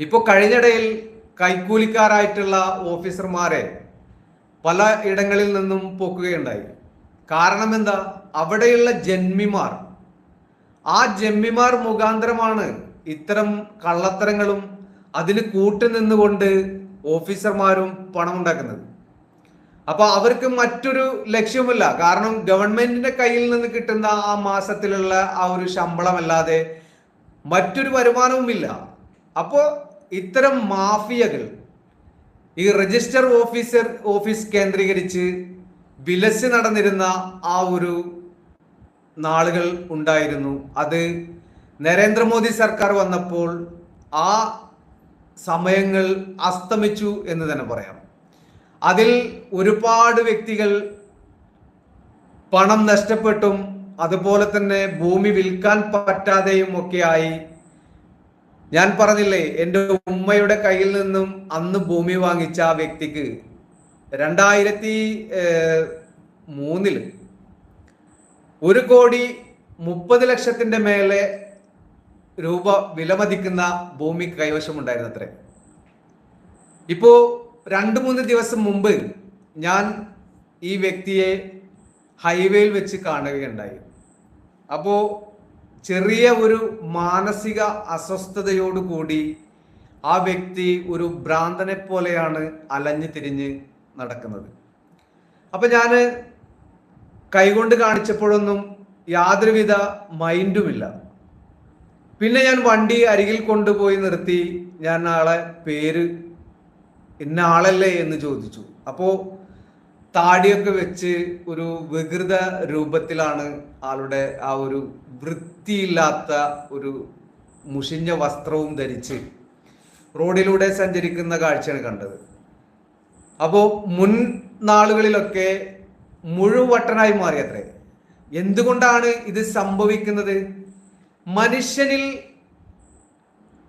ഇപ്പോൾ കഴിഞ്ഞിടയിൽ കൈക്കൂലിക്കാരായിട്ടുള്ള ഓഫീസർമാരെ പല ഇടങ്ങളിൽ നിന്നും പോക്കുകയുണ്ടായി. കാരണം എന്താ? അവിടെയുള്ള ജന്മിമാർ. ആ ജന്മിമാർ മുഖാന്തരമാണ് ഇത്തരം കള്ളത്തരങ്ങളും അതിന് കൂട്ടുനിന്നുകൊണ്ട് ഓഫീസർമാരും പണം ഉണ്ടാക്കുന്നത് അപ്പൊ അവർക്ക് മറ്റൊരു ലക്ഷ്യമില്ല കാരണം ഗവൺമെന്റിന്റെ കയ്യിൽ നിന്ന് കിട്ടുന്ന ആ മാസത്തിലുള്ള ആ ഒരു ശമ്പളമല്ലാതെ മറ്റൊരു വരുമാനവുമില്ല. അപ്പോൾ ഇത്തരം മാഫിയകൾ ഈ രജിസ്റ്റർ ഓഫീസർ ഓഫീസ് കേന്ദ്രീകരിച്ച് വിലസി നടന്നിരുന്ന ആ ഒരു നാളുകൾ ഉണ്ടായിരുന്നു. അത് നരേന്ദ്രമോദി സർക്കാർ വന്നപ്പോൾ ആ സമയങ്ങൾ അസ്തമിച്ചു എന്ന് തന്നെ പറയാം. അതിൽ ഒരുപാട് വ്യക്തികൾ പണം നഷ്ടപ്പെട്ടും അതുപോലെ തന്നെ ഭൂമി വിൽക്കാൻ പറ്റാതെയും ഒക്കെയായി ഞാൻ പറഞ്ഞില്ലേ എന്റെ ഉമ്മയുടെ കയ്യിൽ നിന്നും അന്ന് ഭൂമി വാങ്ങിച്ച ആ വ്യക്തിക്ക് രണ്ടായിരത്തി മൂന്നിൽ ഒരു കോടി മുപ്പത് ലക്ഷത്തിന്റെ മേലെ രൂപ വിലമതിക്കുന്ന ഭൂമി കൈവശമുണ്ടായിരുന്നു അത്രേ ഇപ്പോ രണ്ട് മൂന്ന് ദിവസം മുമ്പ് ഞാൻ ഈ വ്യക്തിയെ ഹൈവേയിൽ വെച്ച് കാണുകയുണ്ടായി. അപ്പോ ചെറിയ ഒരു മാനസിക അസ്വസ്ഥതയോടുകൂടി ആ വ്യക്തി ഒരു ഭ്രാന്തനെ പോലെയാണ് അലഞ്ഞു തിരിഞ്ഞ് നടക്കുന്നത്. അപ്പൊ ഞാൻ കൈകൊണ്ട് കാണിച്ചപ്പോഴൊന്നും യാതൊരുവിധ മൈൻഡുമില്ല. പിന്നെ ഞാൻ വണ്ടി അരികിൽ കൊണ്ടുപോയി നിർത്തി ഞാൻ ആളെ പേര് ഇന്ന ആളല്ലേ എന്ന് ചോദിച്ചു. അപ്പോൾ താടിയൊക്കെ വെച്ച് ഒരു വികൃത രൂപത്തിലാണ് ആളുടെ ആ ഒരു വൃത്തിയില്ലാത്ത ഒരു മുഷിഞ്ഞ വസ്ത്രവും ധരിച്ച് റോഡിലൂടെ സഞ്ചരിക്കുന്ന കാഴ്ചയാണ് കണ്ടത്. അപ്പോൾ മുൻ നാളുകളിലൊക്കെ മുഴുവട്ടനായി മാറിയത്രേ. എന്തുകൊണ്ടാണ് ഇത് സംഭവിക്കുന്നത്? മനുഷ്യനിൽ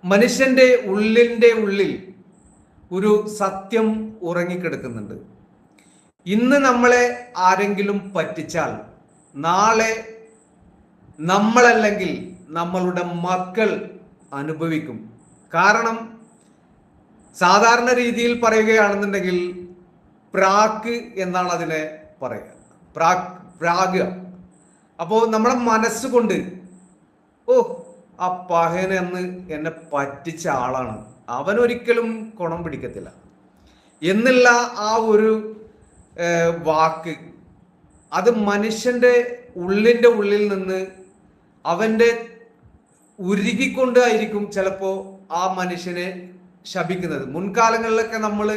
മനുഷ്യന്റെ ഉള്ളിന്റെ ഉള്ളിൽ ഒരു സത്യം ഉറങ്ങിക്കിടക്കുന്നുണ്ട്. ഇന്ന് നമ്മളെ ആരെങ്കിലും പറ്റിച്ചാൽ നാളെ നമ്മളല്ലെങ്കിൽ നമ്മളുടെ മക്കൾ അനുഭവിക്കും. കാരണം സാധാരണ രീതിയിൽ പറയുകയാണെന്നുണ്ടെങ്കിൽ പ്രാക്ക് എന്നാണ് അതിനെ പറയുക. പ്രാക് പ്രാഗ് അപ്പോൾ നമ്മുടെ മനസ്സുകൊണ്ട് ഓ ആ പഹനെന്ന് എന്നെ പറ്റിച്ച ആളാണ്. അവനൊരിക്കലും കുണം പിടിക്കത്തില്ല. എന്നുള്ള ആ ഒരു വാക്ക് അത് മനുഷ്യന്റെ ഉള്ളിന്റെ ഉള്ളിൽ നിന്ന് അവന്റെ ഉരുകിക്കൊണ്ടായിരിക്കും ചിലപ്പോ ആ മനുഷ്യനെ ശപിക്കുന്നത്. മുൻകാലങ്ങളിലൊക്കെ നമ്മൾ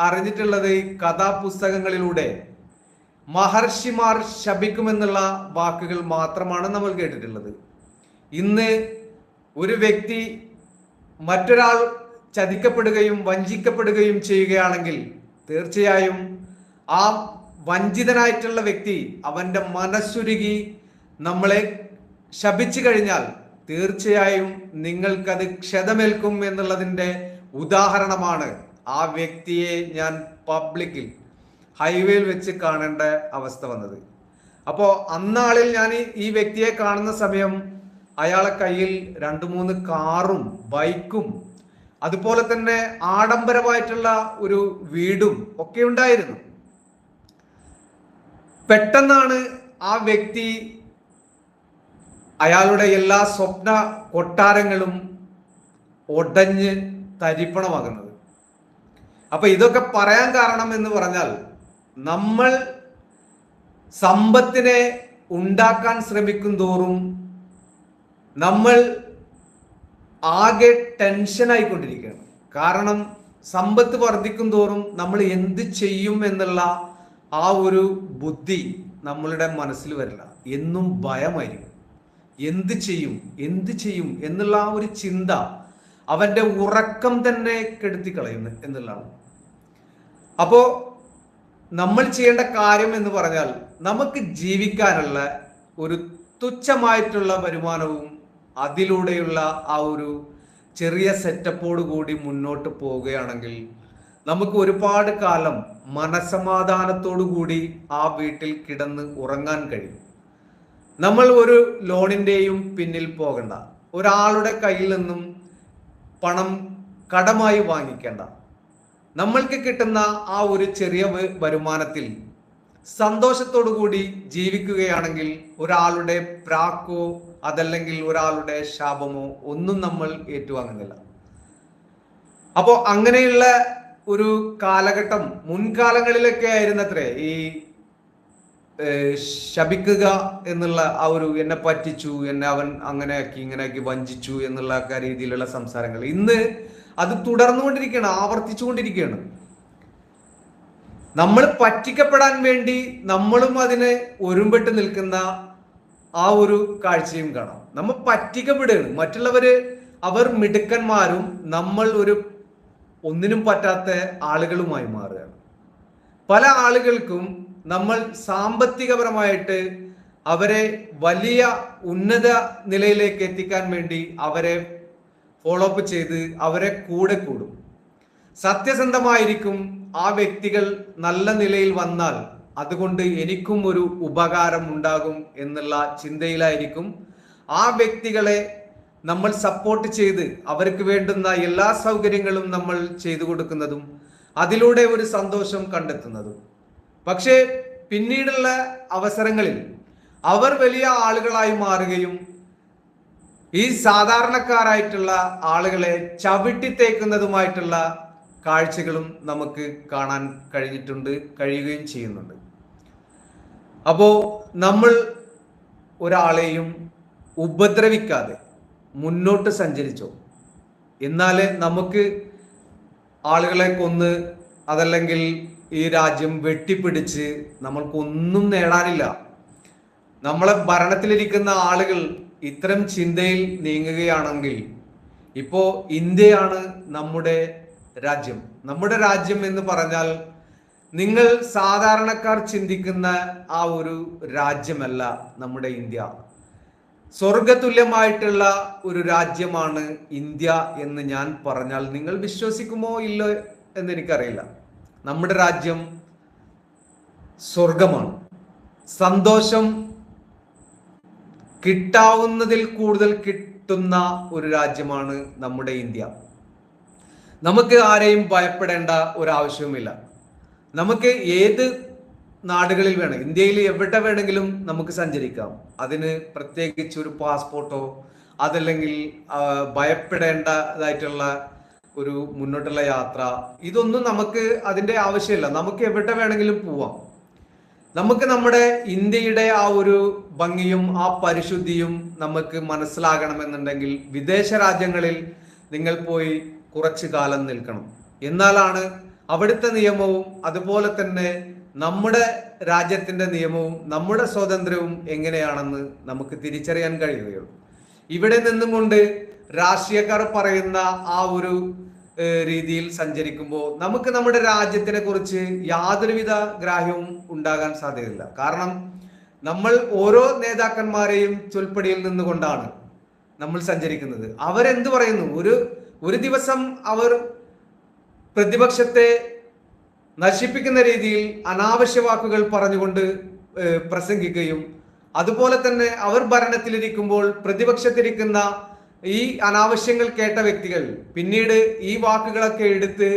അറിഞ്ഞിട്ടുള്ളത് ഈ കഥാപുസ്തകങ്ങളിലൂടെ മഹർഷിമാർ ശപിക്കുമെന്നുള്ള വാക്കുകൾ മാത്രമാണ് നമ്മൾ കേട്ടിട്ടുള്ളത്. ഇന്ന് ഒരു വ്യക്തി മറ്റൊരാൾ ചതിക്കപ്പെടുകയും വഞ്ചിക്കപ്പെടുകയും ചെയ്യുകയാണെങ്കിൽ തീർച്ചയായും ആ വഞ്ചിതനായിട്ടുള്ള വ്യക്തി അവന്റെ മനസ്സുരുകി നമ്മളെ ശപിച്ചു കഴിഞ്ഞാൽ തീർച്ചയായും നിങ്ങൾക്കത് ക്ഷതമേൽക്കും എന്നുള്ളതിന്റെ ഉദാഹരണമാണ് ആ വ്യക്തിയെ ഞാൻ പബ്ലിക്കിൽ ഹൈവേയിൽ വെച്ച് കാണേണ്ട അവസ്ഥ വന്നത്. അപ്പോൾ അന്നാളിൽ ഞാൻ ഈ- വ്യക്തിയെ കാണുന്ന സമയം അയാളെ കയ്യിൽ രണ്ട് മൂന്ന് കാറും ബൈക്കും അതുപോലെ തന്നെ ആഡംബരമായിട്ടുള്ള ഒരു വീടും ഒക്കെ ഉണ്ടായിരുന്നു. പെട്ടെന്നാണ് ആ വ്യക്തി അയാളുടെ എല്ലാ സ്വപ്ന കൊട്ടാരങ്ങളും ഒടഞ്ഞ് തരിപ്പണമാകുന്നത്. അപ്പൊ ഇതൊക്കെ പറയാൻ കാരണം എന്ന് പറഞ്ഞാൽ നമ്മൾ സമ്പത്തിനെ ഉണ്ടാക്കാൻ ശ്രമിക്കും തോറും നമ്മൾ ആകെ ടെൻഷനായിക്കൊണ്ടിരിക്കുകയാണ് കാരണം സമ്പത്ത് വർദ്ധിക്കും തോറും നമ്മൾ എന്ത് ചെയ്യും എന്നുള്ള ആ ഒരു ബുദ്ധി നമ്മളുടെ മനസ്സിൽ വരില്ല. എന്നും ഭയമായിരിക്കും. എന്ത് ചെയ്യും? എന്ത് ചെയ്യും? എന്നുള്ള ആ ഒരു ചിന്ത അവന്റെ ഉറക്കം തന്നെ കെടുത്തി കളയുന്നു എന്നുള്ളതാണ്. അപ്പോൾ നമ്മൾ ചെയ്യേണ്ട കാര്യം എന്ന് പറഞ്ഞാൽ നമുക്ക് ജീവിക്കാനുള്ള ഒരു തുച്ഛമായിട്ടുള്ള വരുമാനവും അതിലൂടെയുള്ള ആ ഒരു ചെറിയ സെറ്റപ്പോട് കൂടി മുന്നോട്ട് പോവുകയാണെങ്കിൽ നമുക്ക് ഒരുപാട് കാലം കൂടി ആ വീട്ടിൽ കിടന്ന് ഉറങ്ങാൻ കഴിയും. നമ്മൾ ഒരു ലോണിന്റെയും പിന്നിൽ പോകണ്ട. ഒരാളുടെ കയ്യിൽ നിന്നും പണം കടമായി വാങ്ങിക്കേണ്ട. നമ്മൾക്ക് കിട്ടുന്ന ആ ഒരു ചെറിയ വരുമാനത്തിൽ കൂടി ജീവിക്കുകയാണെങ്കിൽ ഒരാളുടെ പ്രാക്കോ അതല്ലെങ്കിൽ ഒരാളുടെ ശാപമോ ഒന്നും നമ്മൾ ഏറ്റുവാങ്ങുന്നില്ല. അപ്പോൾ അങ്ങനെയുള്ള ഒരു കാലഘട്ടം മുൻകാലങ്ങളിലൊക്കെ ആയിരുന്നത്രേ ഈ ശപിക്കുക എന്നുള്ള ആ ഒരു എന്നെ പറ്റിച്ചു എന്നെ അവൻ അങ്ങനെയാക്കി ഇങ്ങനെയാക്കി വഞ്ചിച്ചു എന്നുള്ള രീതിയിലുള്ള സംസാരങ്ങൾ. ഇന്ന് അത് തുടർന്നുകൊണ്ടിരിക്കുകയാണ് ആവർത്തിച്ചുകൊണ്ടിരിക്കുകയാണ്. നമ്മൾ പറ്റിക്കപ്പെടാൻ വേണ്ടി നമ്മളും അതിന് ഒരുമ്പെട്ട് നിൽക്കുന്ന ആ ഒരു കാഴ്ചയും കാണാം. നമ്മൾ പറ്റിക്കപ്പെടുകയാണ്. മറ്റുള്ളവര് അവർ മിടുക്കന്മാരും നമ്മൾ ഒരു ഒന്നിനും പറ്റാത്ത ആളുകളുമായി മാറുകയാണ്. പല ആളുകൾക്കും നമ്മൾ സാമ്പത്തികപരമായിട്ട് അവരെ വലിയ ഉന്നത നിലയിലേക്ക് എത്തിക്കാൻ വേണ്ടി അവരെ ഫോളോ അപ്പ് ചെയ്ത് അവരെ കൂടെ കൂടും. സത്യസന്ധമായിരിക്കും ആ വ്യക്തികൾ നല്ല നിലയിൽ വന്നാൽ അതുകൊണ്ട് എനിക്കും ഒരു ഉപകാരം ഉണ്ടാകും എന്നുള്ള ചിന്തയിലായിരിക്കും ആ വ്യക്തികളെ നമ്മൾ സപ്പോർട്ട് ചെയ്ത് അവർക്ക് വേണ്ടുന്ന എല്ലാ സൗകര്യങ്ങളും നമ്മൾ ചെയ്തു കൊടുക്കുന്നതും അതിലൂടെ ഒരു സന്തോഷം കണ്ടെത്തുന്നതും. പക്ഷേ പിന്നീടുള്ള അവസരങ്ങളിൽ അവർ വലിയ ആളുകളായി മാറുകയും ഈ സാധാരണക്കാരായിട്ടുള്ള ആളുകളെ ചവിട്ടിത്തേക്കുന്നതുമായിട്ടുള്ള കാഴ്ചകളും നമുക്ക് കാണാൻ കഴിഞ്ഞിട്ടുണ്ട് കഴിയുകയും ചെയ്യുന്നുണ്ട്. അപ്പോൾ നമ്മൾ ഒരാളെയും ഉപദ്രവിക്കാതെ മുന്നോട്ട് സഞ്ചരിച്ചോ. എന്നാൽ നമുക്ക് ആളുകളെ കൊന്ന് അതല്ലെങ്കിൽ ഈ രാജ്യം വെട്ടിപ്പിടിച്ച് നമ്മൾക്കൊന്നും നേടാനില്ല. നമ്മളെ ഭരണത്തിലിരിക്കുന്ന ആളുകൾ ഇത്തരം ചിന്തയിൽ നീങ്ങുകയാണെങ്കിൽ ഇപ്പോൾ ഇന്ത്യയാണ് നമ്മുടെ രാജ്യം. നമ്മുടെ രാജ്യം എന്ന് പറഞ്ഞാൽ നിങ്ങൾ സാധാരണക്കാർ ചിന്തിക്കുന്ന ആ ഒരു രാജ്യമല്ല നമ്മുടെ ഇന്ത്യ. സ്വർഗതുല്യമായിട്ടുള്ള ഒരു രാജ്യമാണ് ഇന്ത്യ എന്ന് ഞാൻ പറഞ്ഞാൽ നിങ്ങൾ വിശ്വസിക്കുമോ ഇല്ലോ എന്ന് എനിക്കറിയില്ല. നമ്മുടെ രാജ്യം സ്വർഗമാണ് സന്തോഷം കിട്ടാവുന്നതിൽ കൂടുതൽ കിട്ടുന്ന ഒരു രാജ്യമാണ് നമ്മുടെ ഇന്ത്യ. നമുക്ക് ആരെയും ഭയപ്പെടേണ്ട ഒരാവശ്യവുമില്ല. നമുക്ക് ഏത് നാടുകളിൽ വേണം. ഇന്ത്യയിൽ എവിടെ വേണമെങ്കിലും നമുക്ക് സഞ്ചരിക്കാം. അതിന് പ്രത്യേകിച്ച് ഒരു പാസ്പോർട്ടോ അതല്ലെങ്കിൽ ഭയപ്പെടേണ്ടതായിട്ടുള്ള ഒരു മുന്നോട്ടുള്ള യാത്ര. ഇതൊന്നും നമുക്ക് അതിന്റെ ആവശ്യമില്ല. നമുക്ക് എവിടെ വേണമെങ്കിലും പോവാം. നമുക്ക് നമ്മുടെ ഇന്ത്യയുടെ ആ ഒരു ഭംഗിയും ആ പരിശുദ്ധിയും നമുക്ക് മനസ്സിലാകണമെന്നുണ്ടെങ്കിൽ വിദേശ രാജ്യങ്ങളിൽ നിങ്ങൾ പോയി കുറച്ചു കാലം നിൽക്കണം. എന്നാലാണ് അവിടുത്തെ നിയമവും അതുപോലെ തന്നെ നമ്മുടെ രാജ്യത്തിന്റെ നിയമവും നമ്മുടെ സ്വാതന്ത്ര്യവും എങ്ങനെയാണെന്ന് നമുക്ക് തിരിച്ചറിയാൻ കഴിയുകയുള്ളൂ. ഇവിടെ നിന്നും കൊണ്ട് രാഷ്ട്രീയക്കാർ പറയുന്ന ആ ഒരു രീതിയിൽ സഞ്ചരിക്കുമ്പോൾ നമുക്ക് നമ്മുടെ രാജ്യത്തിനെ കുറിച്ച് യാതൊരുവിധ ഗ്രാഹ്യവും ഉണ്ടാകാൻ സാധ്യതയില്ല. കാരണം നമ്മൾ ഓരോ നേതാക്കന്മാരെയും ചൊൽപ്പടിയിൽ നിന്നുകൊണ്ടാണ് നമ്മൾ സഞ്ചരിക്കുന്നത്. അവരെന്ത് പറയുന്നു? ഒരു ഒരു ദിവസം അവർ പ്രതിപക്ഷത്തെ നശിപ്പിക്കുന്ന രീതിയിൽ അനാവശ്യ വാക്കുകൾ പറഞ്ഞുകൊണ്ട് പ്രസംഗിക്കുകയും അതുപോലെ തന്നെ അവർ ഭരണത്തിലിരിക്കുമ്പോൾ പ്രതിപക്ഷത്തിരിക്കുന്ന ഈ അനാവശ്യങ്ങൾ കേട്ട വ്യക്തികൾ പിന്നീട് ഈ വാക്കുകളൊക്കെ എടുത്ത്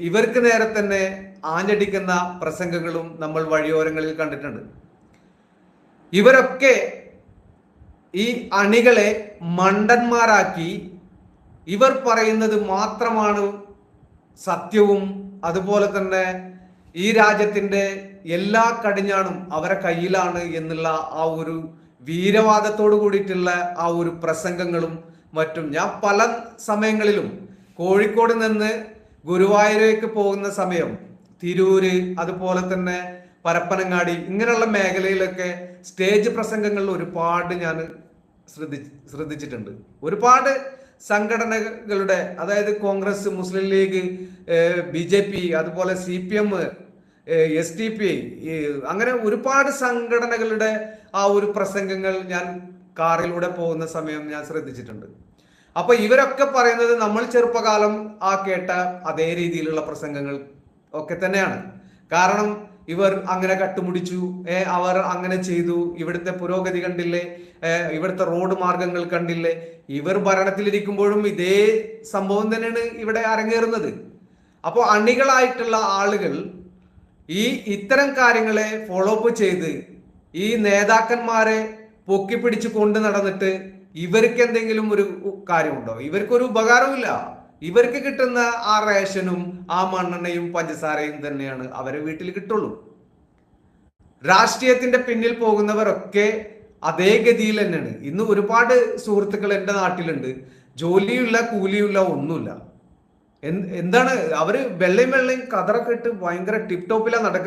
ഇവർക്ക് നേരെ തന്നെ ആഞ്ഞടിക്കുന്ന പ്രസംഗങ്ങളും നമ്മൾ വഴിയോരങ്ങളിൽ കണ്ടിട്ടുണ്ട്. ഇവരൊക്കെ ഈ അണികളെ മണ്ടന്മാരാക്കി ഇവർ പറയുന്നത് മാത്രമാണ് സത്യവും അതുപോലെ തന്നെ ഈ രാജ്യത്തിന്റെ എല്ലാ കടിഞ്ഞാണും അവരെ കയ്യിലാണ് എന്നുള്ള ആ ഒരു വീരവാദത്തോട് കൂടിയിട്ടുള്ള ആ ഒരു പ്രസംഗങ്ങളും മറ്റും. ഞാൻ പല സമയങ്ങളിലും കോഴിക്കോട് നിന്ന് ഗുരുവായൂരേക്ക് പോകുന്ന സമയം തിരൂര് അതുപോലെ തന്നെ പരപ്പനങ്ങാടി ഇങ്ങനെയുള്ള മേഖലയിലൊക്കെ സ്റ്റേജ് പ്രസംഗങ്ങളിൽ ഒരുപാട് ഞാൻ ശ്രദ്ധി ശ്രദ്ധിച്ചിട്ടുണ്ട്. ഒരുപാട് സംഘടനകളുടെ അതായത് Congress Muslim League B J P അതുപോലെ C P M S D P അങ്ങനെ ഒരുപാട് സംഘടനകളുടെ ആ ഒരു പ്രസംഗങ്ങൾ ഞാൻ കാറിലൂടെ പോകുന്ന സമയം ഞാൻ ശ്രദ്ധിച്ചിട്ടുണ്ട്. അപ്പൊ ഇവരൊക്കെ പറയുന്നത് നമ്മൾ ചെറുപ്പകാലം ആ കേട്ട അതേ രീതിയിലുള്ള പ്രസംഗങ്ങൾ ഒക്കെ തന്നെയാണ്. കാരണം ഇവർ അങ്ങനെ കട്ടുമുടിച്ചു. അവർ അങ്ങനെ ചെയ്തു. ഇവിടുത്തെ പുരോഗതി കണ്ടില്ലേ? ഇവിടുത്തെ റോഡ് മാർഗങ്ങൾ കണ്ടില്ലേ? ഇവർ ഭരണത്തിലിരിക്കുമ്പോഴും ഇതേ സംഭവം തന്നെയാണ് ഇവിടെ അരങ്ങേറുന്നത്. അപ്പോൾ അണികളായിട്ടുള്ള ആളുകൾ ഈ ഇത്തരം കാര്യങ്ങളെ ഫോളോ അപ്പ് ചെയ്ത് ഈ നേതാക്കന്മാരെ പൊക്കിപ്പിടിച്ച് കൊണ്ട് നടന്നിട്ട് ഇവർക്ക് എന്തെങ്കിലും ഒരു കാര്യമുണ്ടോ? ഇവർക്കൊരു ഉപകാരമില്ല ഇവർക്ക് കിട്ടുന്ന ആ റേഷനും ആ മണ്ണെണ്ണയും പഞ്ചസാരയും തന്നെയാണ് അവരെ വീട്ടിൽ കിട്ടുള്ളൂ. രാഷ്ട്രീയത്തിന്റെ പിന്നിൽ പോകുന്നവരൊക്കെ അതേ ഗതിയിൽ തന്നെയാണ്. ഇന്ന് ഒരുപാട് സുഹൃത്തുക്കൾ എന്റെ നാട്ടിലുണ്ട്. ജോലിയുള്ള കൂലിയുള്ള ഒന്നുമില്ല. എന്താണ്? അവർ വെള്ളയും വെള്ളയും കതറൊക്കെ ഇട്ട് ഭയങ്കര ടിപ് ടോപ്പിലാണ് നടക്കുന്നത്.